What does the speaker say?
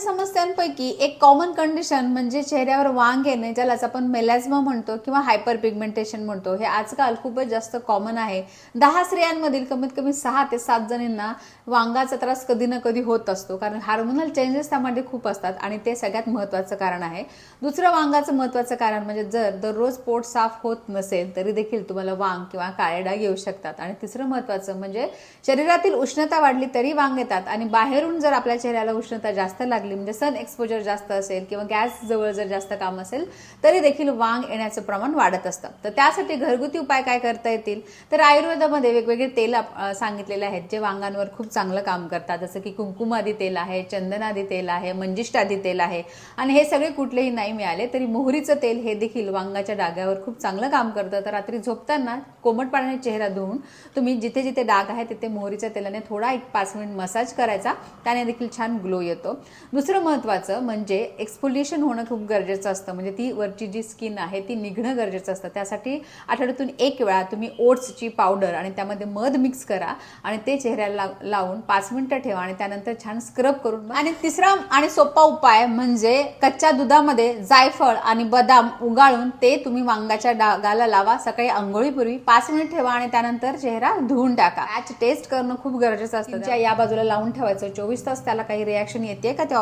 समस्यांपैकी एक common condition म्हणजे चेहऱ्यावर वांग येणे ज्यालाच आपण मेलॅझ्मा म्हणतो किंवा हायपर पिगमेंटेशन म्हणतो. हे आजकाल खूपच जास्त कॉमन आहे. दहा स्त्रियांमधील कमीत कमी सहा ते सात जणींना वांगाचा त्रास कधी ना कधी होत असतो. कारण हार्मोनल चेंजेस त्यामध्ये खूप असतात आणि ते सगळ्यात महत्त्वाचं कारण आहे. दुसरं वांगाचं महत्त्वाचं कारण म्हणजे जर दररोज पोट साफ होत नसेल तरी देखील तुम्हाला वांग किंवा काळे डाग येऊ शकतात. आणि तिसरं महत्त्वाचं म्हणजे शरीरातील उष्णता वाढली तरी वांग येतात. आणि बाहेरून जर आपल्या चेहऱ्याला उष्णता जास्त लागली म्हणजे सन एक्सपोजर जास्त असेल किंवा गॅस जवळ जर जास्त काम असेल तरी देखील वांग येण्याचं प्रमाण वाढत असतं. तर त्यासाठी घरगुती उपाय काय करता येतील? तर आयुर्वेदामध्ये वेगवेगळे तेल सांगितलेले आहेत जे वांगांवर खूप चांगलं काम करतात. जसं की कुंकुमादी तेल आहे चंदनादी तेल आहे मंजिष्ठादी तेल आहे. आणि हे सगळे कुठलेही नाही मिळाले तरी मोहरीचं तेल हे देखील वांगाच्या डाग्यावर खूप चांगलं काम करतं. तर रात्री झोपताना कोमट पाण्याने चेहरा धुवून तुम्ही जिथे जिथे डाग आहे तिथे मोहरीच्या तेलाने थोडा एक पाच मिनिट मसाज करायचा. त्याने देखील छान ग्लो येतो. दुसरं महत्त्वाचं म्हणजे एक्सफोलिएशन होणं खूप गरजेचं असतं. म्हणजे ती वरची जी स्किन आहे ती निघणं गरजेचं असतं. त्यासाठी आठवड्यातून एक वेळा तुम्ही ओट्सची पावडर आणि त्यामध्ये मध मिक्स करा आणि ते चेहऱ्याला लाव- लावून पाच मिनिटं ठेवा आणि त्यानंतर छान स्क्रब करून आणि तिसरा आणि सोपा उपाय म्हणजे कच्च्या दुधामध्ये जायफळ आणि बदाम उगाळून ते तुम्ही वांगाच्या डागाला लावा. सकाळी आंघोळीपूर्वी पाच मिनिट ठेवा आणि त्यानंतर चेहरा धुवून टाका. टेस्ट करणं खूप गरजेचं असतं. ज्या या बाजूला लावून ठेवायचं. चोवीस तास त्याला काही रिॲक्शन येते का? ते